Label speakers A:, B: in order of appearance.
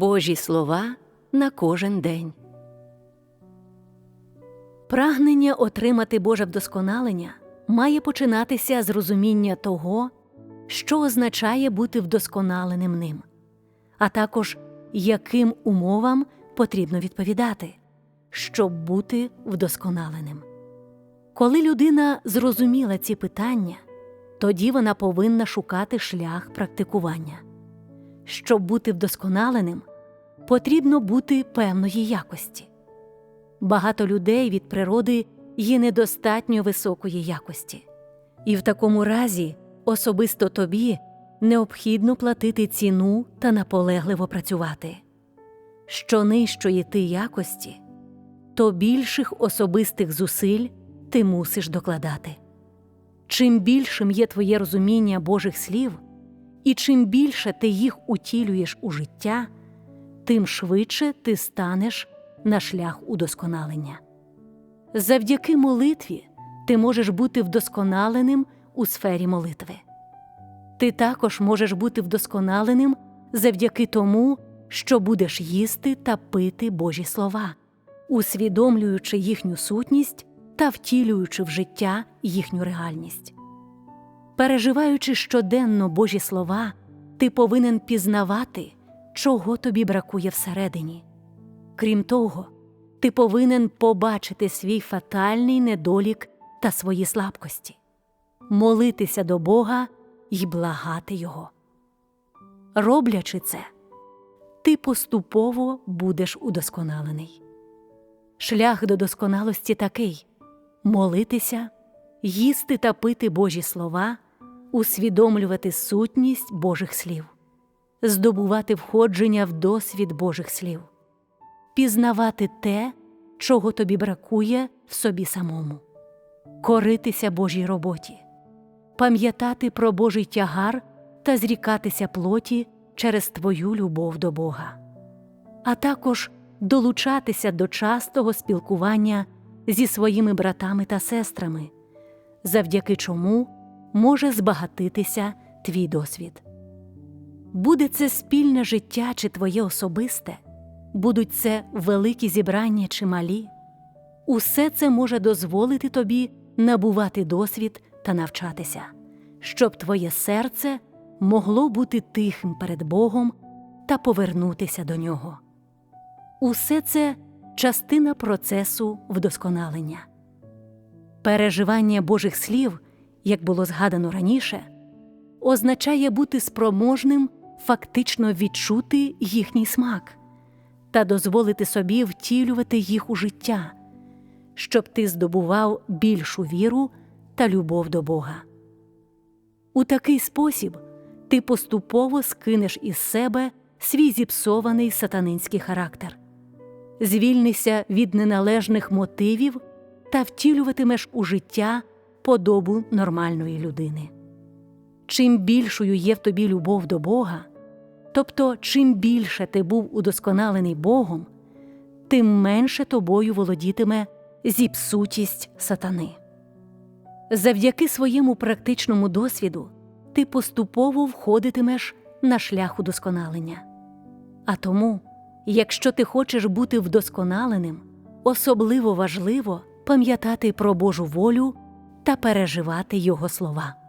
A: Божі слова на кожен день. Прагнення отримати Боже вдосконалення має починатися з розуміння того, що означає бути вдосконаленим ним, а також яким умовам потрібно відповідати, щоб бути вдосконаленим. Коли людина зрозуміла ці питання, тоді вона повинна шукати шлях практикування. Щоб бути вдосконаленим, потрібно бути певної якості. Багато людей від природи є недостатньо високої якості, і в такому разі особисто тобі необхідно платити ціну та наполегливо працювати. Що нижчої ти якості, то більших особистих зусиль ти мусиш докладати. Чим більшим є твоє розуміння Божих слів, і чим більше ти їх утілюєш у життя, тим швидше ти станеш на шлях удосконалення. Завдяки молитві ти можеш бути вдосконаленим у сфері молитви. Ти також можеш бути вдосконаленим завдяки тому, що будеш їсти та пити Божі слова, усвідомлюючи їхню сутність та втілюючи в життя їхню реальність. Переживаючи щоденно Божі слова, ти повинен пізнавати, чого тобі бракує всередині. Крім того, ти повинен побачити свій фатальний недолік та свої слабкості, молитися до Бога і благати Його. Роблячи це, ти поступово будеш удосконалений. Шлях до досконалості такий молитися, їсти та пити Божі слова, усвідомлювати сутність Божих слів, здобувати входження в досвід Божих слів, пізнавати те, чого тобі бракує в собі самому, коритися Божій роботі, пам'ятати про Божий тягар та зрікатися плоті через твою любов до Бога, а також долучатися до частого спілкування зі своїми братами та сестрами, завдяки чому може збагатитися твій досвід. Буде це спільне життя чи твоє особисте, будуть це великі зібрання чи малі, усе це може дозволити тобі набувати досвід та навчатися, щоб твоє серце могло бути тихим перед Богом та повернутися до нього. Усе це частина процесу вдосконалення. Переживання Божих слів, як було згадано раніше, означає бути спроможним фактично відчути їхній смак та дозволити собі втілювати їх у життя, щоб ти здобував більшу віру та любов до Бога. У такий спосіб ти поступово скинеш із себе свій зіпсований сатанинський характер, звільнися від неналежних мотивів та втілюватимеш у життя подобу нормальної людини. Чим більшою є в тобі любов до Бога, тобто чим більше ти був удосконалений Богом, тим менше тобою володітиме зіпсутість сатани. Завдяки своєму практичному досвіду ти поступово входитимеш на шлях удосконалення. А тому, якщо ти хочеш бути вдосконаленим, особливо важливо пам'ятати про Божу волю та переживати Його слова.